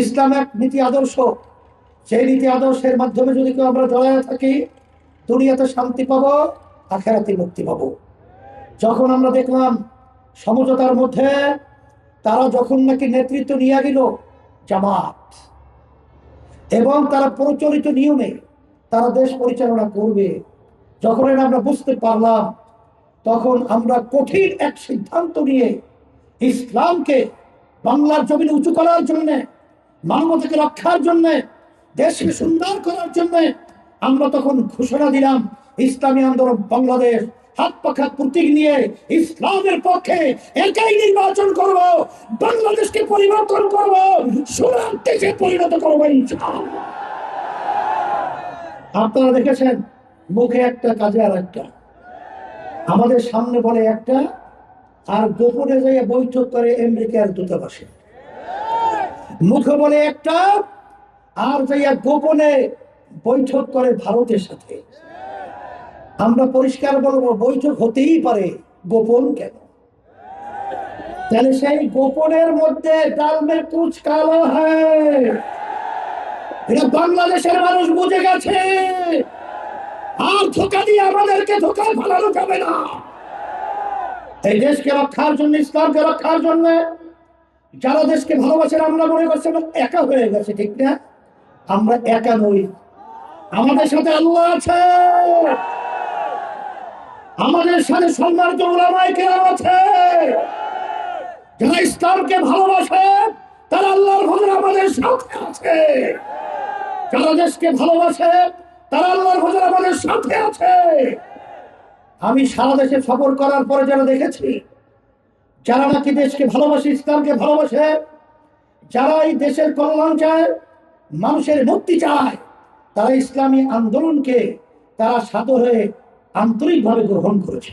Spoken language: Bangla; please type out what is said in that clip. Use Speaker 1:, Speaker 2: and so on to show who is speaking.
Speaker 1: ইসলাম এক নীতি আদর্শ। সেই নীতি আদর্শের মাধ্যমে যদি কেউ আমরা জড়ায় থাকি, দুনিয়াতে শান্তি পাবো, আখেরাতে মুক্তি পাবো। যখন আমরা দেখলাম সমঝোতার মধ্যে তারা যখন নাকি নেতৃত্ব নিয়ে গেল জামাত, এবং তারা প্রচলিত নিয়মে তারা দেশ পরিচালনা করবে, যখন এটা আমরা বুঝতে পারলাম, তখন আমরা কঠিন এক সিদ্ধান্ত নিয়ে ইসলামকে বাংলার জমিনে উঁচু করার জন্য মানবতাকে রক্ষার জন্য, দেশকে সুন্দর করার জন্য আমরা তখন ঘোষণা দিলাম, ইসলামী আন্দোলন বাংলাদেশ হাত পাখা প্রতীক নিয়ে ইসলামের পক্ষে একাই নির্বাচন করব, বাংলাদেশকে পরিবর্তন করব সোনার দেশে পরিণত করব আপনারা দেখেছেন, মুখে একটা, কাজে আর একটা আমাদের সামনে বলে একটা, আর গোপনে যাইয়া বৈঠক করে আমেরিকার দূতাবাসে। মুখে বলে একটা, আর যাইয়া গোপনে বৈঠক করে ভারতের সাথে। আমরা পরিষ্কার বলব, বৈঠক হতেই পারে, গোপন কেন? তাহলে সেই গোপনের মধ্যে ডালমের কুচ কালো হয়। এটা বাংলাদেশের মানুষ বুঝে গেছে। আর ধোকা দিয়ে আমাদেরকে ধোকায় ফেলানো যাবে না। এই দেশকে রক্ষার জন্য, ইসলামকে রক্ষার জন্য যারা দেশকে ভালোবাসেন আমরা মনে করছি আমরা একা হয়ে গেছে, ঠিক না? আমরা একা নই। আমাদের সাথে আল্লাহ আছে। আমাদের সাথে সম্মানিত ওলামায়ে কেরাম আছে। যারা ইসলামকে ভালোবাসে, তারা আল্লাহর ভজন আমাদের সাথে আছে। যারা দেশকে ভালোবাসে, তারা আল্লাহর ভজন আমাদের সাথে আছে। আমি সারা দেশে সফর করার পরে যারা দেখেছি যারা নাকি দেশকে ভালোবাসে, ইসলামকে ভালোবাসে যারা এই দেশের কল্যাণ চায়, মানুষের মুক্তি চায়, তারা ইসলামী আন্দোলনকে তারা সাদরে আন্তরিকভাবে গ্রহণ করেছে।